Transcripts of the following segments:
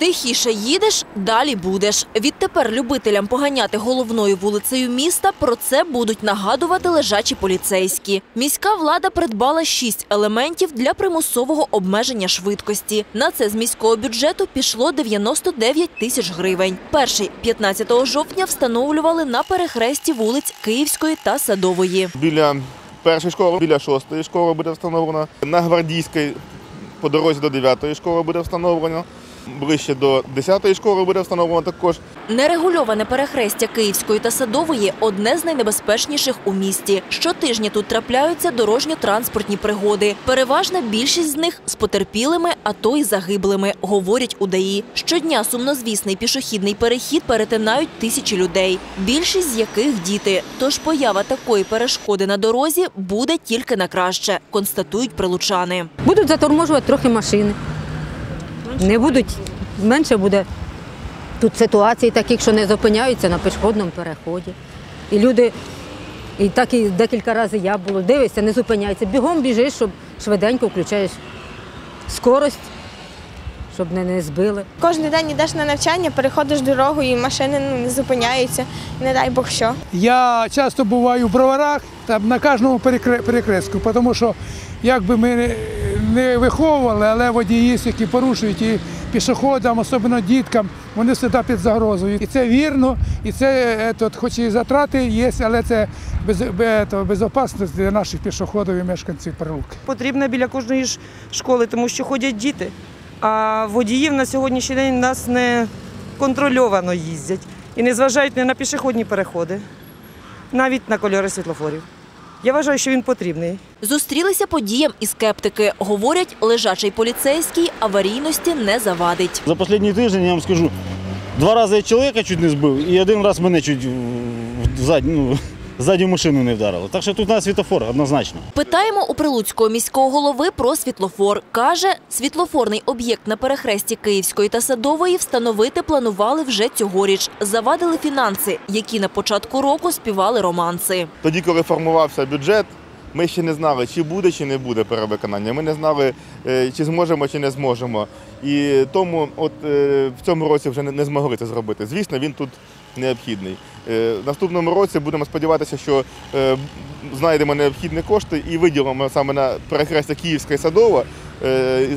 Тихіше їдеш, далі будеш. Відтепер любителям поганяти головною вулицею міста про це будуть нагадувати лежачі поліцейські. Міська влада придбала шість елементів для примусового обмеження швидкості. На це з міського бюджету пішло 99 тисяч гривень. Перший 15 жовтня встановлювали на перехресті вулиць Київської та Садової. Біля першої школи, біля шостої школи буде встановлено. На гвардійській по дорозі до дев'ятої школи буде встановлено. Ближче до 10-ї школи буде встановлено також. Нерегульоване перехрестя Київської та Садової одне з найнебезпечніших у місті. Щотижня тут трапляються дорожньо-транспортні пригоди. Переважна більшість з них з потерпілими, а то й загиблими, говорять у ДАІ. Щодня сумнозвісний пішохідний перехід перетинають тисячі людей, більшість з яких діти. Тож поява такої перешкоди на дорозі буде тільки на краще, констатують прилучани. Будуть заторможувати трохи машини. Не будуть, менше буде тут ситуацій таких, що не зупиняються на пішохідному переході. І люди, і так і декілька разів я було, дивишся, не зупиняються. Бігом біжиш, щоб швиденько включаєш скорость, щоб не, не збили. Кожен день йдеш на навчання, переходиш дорогу і машини ну, не зупиняються. Не дай Бог що. Я часто буваю в броварах там на кожному перекре- перекрестку, тому що як би ми не- виховували, але водії, які порушують і пішоходам, особливо діткам, вони завжди під загрозою. І це вірно, і це е, тут, хоч і затрати є, але це без, без, безпечність для наших пішоходів і мешканців Прилуки. потрібна біля кожної школи, тому що ходять діти. А водіїв на сьогоднішній день нас не контрольовано їздять і не зважають не на пішохідні переходи, навіть на кольори світлофорів. Я вважаю, що він потрібний. Зустрілися подіям і скептики. Говорять, лежачий поліцейський аварійності не завадить. За останній тиждень я вам скажу, два рази я чоловіка чуть не збив, і один раз мене чуть в задню, задню машину не вдарило. Так що тут на світофор однозначно. Питаємо у Прилуцького міського голови про світлофор. Каже, світлофорний об'єкт на перехресті Київської та Садової встановити планували вже цьогоріч. Завадили фінанси, які на початку року співали романси. Тоді, коли формувався бюджет, ми ще не знали, чи буде, чи не буде перевиконання. Ми не знали, е, чи зможемо, чи не зможемо. І тому от е, в цьому році вже не- не змогли це зробити. Звісно, він тут необхідний. Е, В наступному році будемо сподіватися, що е, знайдемо необхідні кошти і виділимо саме на перехрестя Київська і Садова. е,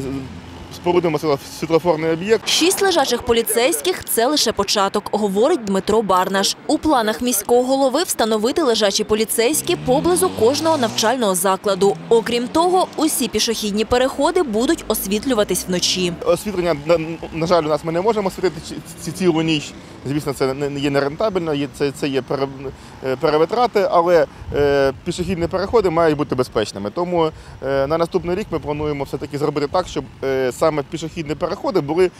Спорудимо світло- світлофорний об'єкт. Шість лежачих поліцейських це лише початок, говорить Дмитро Барнаш. У планах міського голови встановити лежачі поліцейські поблизу кожного навчального закладу. Окрім того, усі пішохідні переходи будуть освітлюватись вночі. Освітлення, на, жаль, у нас ми не можемо освітити ці- ці цілу ніч. Звісно, це не є нерентабельно, це, це є е, перевитрати, але е, пішохідні переходи мають бути безпечними. Тому е, на наступний рік ми плануємо все-таки зробити так, щоб саме пішохідні переходи були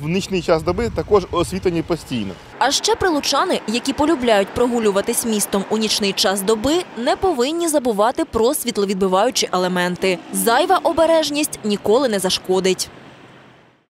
в нічний час доби також освітлені постійно. А ще прилучани, які полюбляють прогулюватись містом у нічний час доби, не повинні забувати про світловідбиваючі елементи. Зайва обережність ніколи не зашкодить.